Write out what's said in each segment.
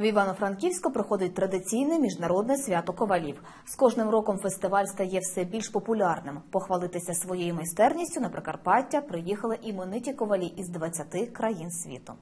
В Івано-Франківську проходить традиційне міжнародне свято ковалів. З кожним роком фестиваль стає все більш популярним. Похвалитися своєю майстерністю на Прикарпаття приїхали імениті ковалі із 20 країн світу.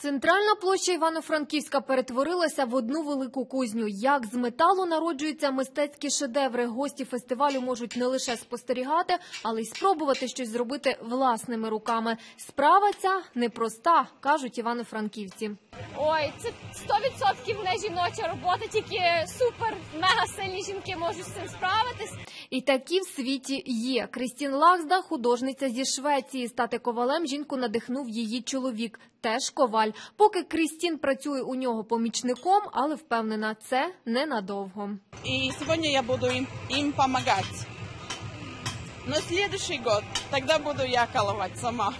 Центральна площа Івано-Франківська перетворилася в одну велику кузню. Як з металу народжуються мистецькі шедеври, гості фестивалю можуть не лише спостерігати, але й спробувати щось зробити власними руками. Справа ця непроста, кажуть івано-франківці. Ой, це 100% не жіноча робота, тільки супер мега сильні жінки можуть з цим справитись. І такі в світі є. Крістін Лаксда, художниця зі Швеції. Стати ковалем жінку надихнув її чоловік, теж коваль. Поки Крістін працює у нього помічником, але впевнена, це ненадовго. І сьогодні я буду їм допомагати. На наступний рік тогда буду я коловать сама.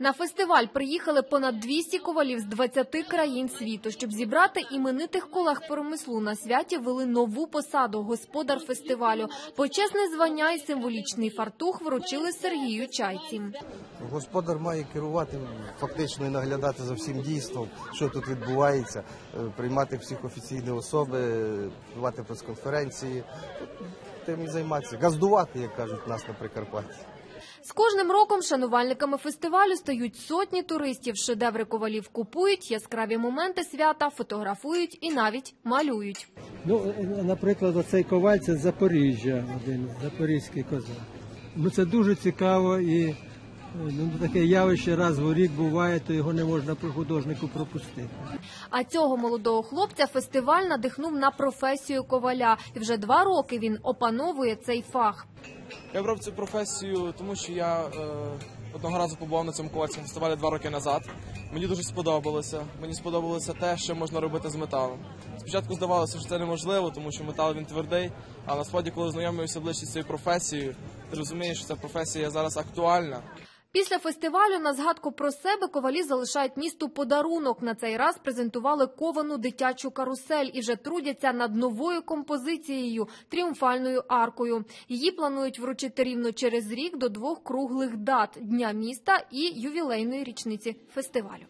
На фестиваль приїхали понад 200 ковалів з 20 країн світу. Щоб зібрати іменитих колег промислу на святі вели нову посаду господар фестивалю. Почесне звання і символічний фартух вручили Сергію Чайці. Господар має керувати фактично і наглядати за всім дійством, що тут відбувається, е, приймати всіх офіційні особи, е, давати прес-конференції, тим і займатися, газдувати, як кажуть нас на Прикарпатті. З кожним роком шанувальниками фестивалю стають сотні туристів. Шедеври ковалів купують, яскраві моменти свята фотографують і навіть малюють. Ну, е, наприклад, оцей коваль це з Запоріжжя, один запорізький козак. Ну це дуже цікаво і е, ну, таке явище раз в рік буває, то його не можна про художнику пропустити. А цього молодого хлопця фестиваль надихнув на професію коваля. І вже два роки він опановує цей фах. Я обрав цю професію, тому що я е, одного разу побував на цьому ковальському фестивалі два роки назад. Мені дуже сподобалося. Мені сподобалося те, що можна робити з металом. Спочатку здавалося, що це неможливо, тому що метал він твердий. А насправді, коли знайомився ближче з цією професією, ти розумієш, що ця професія зараз актуальна. Після фестивалю на згадку про себе ковалі залишають місту подарунок. На цей раз презентували ковану дитячу карусель і вже трудяться над новою композицією тріумфальною аркою. Її планують вручити рівно через рік до двох круглих дат дня міста і ювілейної річниці фестивалю.